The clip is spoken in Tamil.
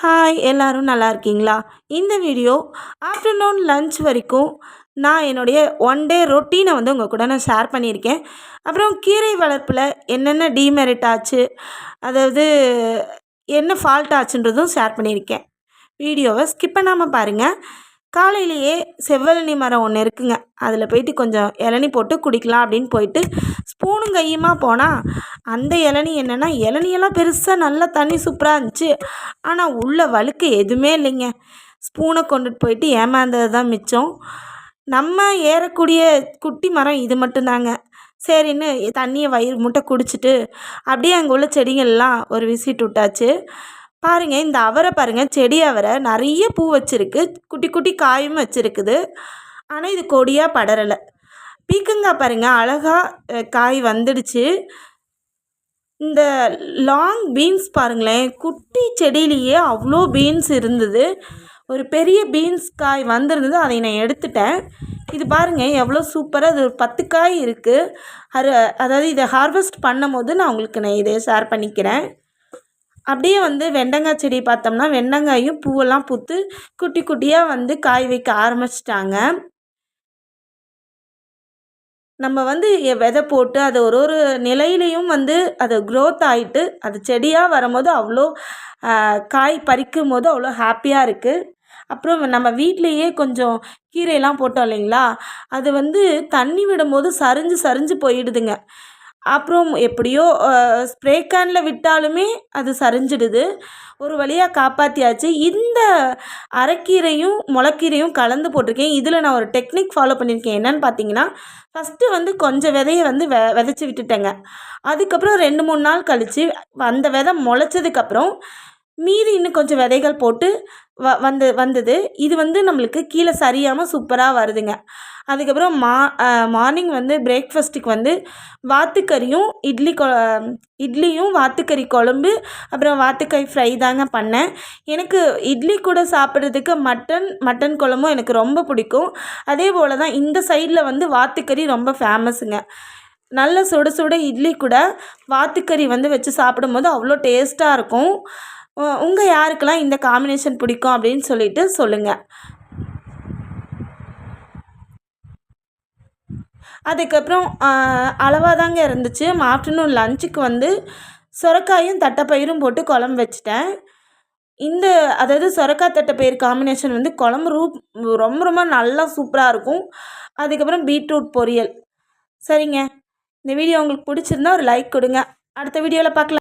ஹாய் எல்லோரும் நல்லா இருக்கீங்களா? இந்த வீடியோ ஆஃப்டர்நூன் லன்ச் வரைக்கும் நான் என்னுடைய ஒன் டே ரொட்டீனை வந்து உங்கள் கூட நான் ஷேர் பண்ணியிருக்கேன். அப்புறம் கீரை வளர்ப்பில் என்னென்ன டீமெரிட் ஆச்சு அதாவது என்ன ஃபால்ட் ஆச்சுன்றதும் ஷேர் பண்ணியிருக்கேன். வீடியோவை ஸ்கிப் பண்ணாமல் பாருங்கள் காலையிலேயே செவ்வழனி மரம் ஒன்று இருக்குங்க. அதில் போயிட்டு கொஞ்சம் இளநி போட்டு குடிக்கலாம் அப்படின்னு போயிட்டு ஸ்பூனும் கையுமா போனால் அந்த இளநி என்னென்னா இளநியெல்லாம் பெருசாக நல்லா தண்ணி சூப்பராக இருந்துச்சு. ஆனால் உள்ள வழுக்கு எதுவுமே இல்லைங்க. ஸ்பூனை கொண்டுட்டு போயிட்டு ஏமாந்தது தான் மிச்சம். நம்ம ஏறக்கூடிய குட்டி மரம் இது மட்டும்தாங்க. சரின்னு தண்ணியை வயிறு முட்டை குடிச்சிட்டு அப்படியே அங்கே உள்ள செடிகள்லாம் ஒரு விசிட் விட்டாச்சு. பாருங்கள் இந்த அவரை பாருங்கள் செடி அவரை நிறைய பூ வச்சுருக்கு குட்டி குட்டி காயும் வச்சுருக்குது. ஆனால் இது கொடியாக படரலை. பீக்கங்காய் பாருங்கள் அழகாக காய் வந்துடுச்சு. இந்த லாங் பீன்ஸ் பாருங்களேன் குட்டி செடியிலேயே அவ்வளோ பீன்ஸ் இருந்தது. ஒரு பெரிய பீன்ஸ் காய் வந்திருந்தது அதை நான் எடுத்துட்டேன். இது பாருங்கள் எவ்வளோ சூப்பராக அது ஒரு பத்து காய் இருக்குது அது அதாவது இதை ஹார்வெஸ்ட் பண்ணும் போது நான் உங்களுக்கு நான் இதை ஷேர் பண்ணிக்கிறேன். அப்படியே வந்து வெண்டங்காய் செடி பார்த்தோம்னா வெண்டங்காயும் பூவெல்லாம் பூத்து குட்டி குட்டியாக வந்து காய் வைக்க ஆரம்பிச்சிட்டாங்க. நம்ம வந்து விதை போட்டு அதை ஒரு ஒரு நிலையிலையும் வந்து அது க்ரோத் ஆகிட்டு அது செடியாக வரும்போது அவ்வளோ காய் பறிக்கும் போது அவ்வளோ ஹாப்பியாக இருக்குது அப்புறம் நம்ம வீட்லேயே கொஞ்சம் கீரையெல்லாம் போட்டோம் இல்லைங்களா? அது வந்து தண்ணி விடும்போது சரிஞ்சு சரிஞ்சு போயிடுதுங்க. அப்புறம் எப்படியோ ஸ்ப்ரே கேனில் விட்டாலுமே அது சரிஞ்சிடுது. ஒரு வழியாக காப்பாற்றியாச்சு இந்த அரைக்கீரையும் முளக்கீரையும் கலந்து போட்டிருக்கேன். இதில் நான் ஒரு டெக்னிக் ஃபாலோ பண்ணியிருக்கேன். என்னென்னு பார்த்தீங்கன்னா ஃபஸ்ட்டு வந்து கொஞ்சம் விதையை வந்து வெ விதைச்சி விட்டுட்டேங்க. அதுக்கப்புறம் ரெண்டு மூணு நாள் கழித்து அந்த விதை முளைச்சதுக்கப்புறம் மீதி இன்னும் கொஞ்சம் விதைகள் போட்டு வ வந்து வந்தது. இது வந்து நம்மளுக்கு கீழே சரியாமல் சூப்பராக வருதுங்க. அதுக்கப்புறம் மா மார்னிங் வந்து பிரேக்ஃபாஸ்ட்டுக்கு வந்து வாத்துக்கறியும் இட்லி கொ இட்லியும் வாத்துக்கறி குழம்பு அப்புறம் வாத்துக்காய் ஃப்ரை தாங்க பண்ணேன். எனக்கு இட்லி கூட சாப்பிட்றதுக்கு மட்டன் மட்டன் குழம்பும் எனக்கு ரொம்ப பிடிக்கும். அதே போல் தான் இந்த சைடில் வந்து வாத்துக்கறி ரொம்ப ஃபேமஸுங்க நல்ல சுட சுட இட்லி கூட வாத்துக்கறி வந்து வச்சு சாப்பிடும்போது அவ்வளோ டேஸ்ட்டாக இருக்கும். உங்கள் யாருக்கெல்லாம் இந்த காம்பினேஷன் பிடிக்கும் அப்படின்னு சொல்லிட்டு சொல்லுங்கள் அதுக்கப்புறம் அளவாக தாங்க இருந்துச்சு. ஆஃப்டர்நூன் லஞ்சுக்கு வந்து சுரக்காயும் தட்டைப்பயிரும் போட்டு குழம்பு வச்சுட்டேன். இந்த அதாவது சுரக்காய் தட்டைப்பயிர் காம்பினேஷன் வந்து குழம்பு ரூ ரொம்ப ரொம்ப நல்லா சூப்பராக இருக்கும். அதுக்கப்புறம் பீட்ரூட் பொரியல். சரிங்க. இந்த வீடியோ உங்களுக்கு பிடிச்சிருந்தா ஒரு லைக் கொடுங்க. அடுத்த வீடியோவில் பார்க்கலாம்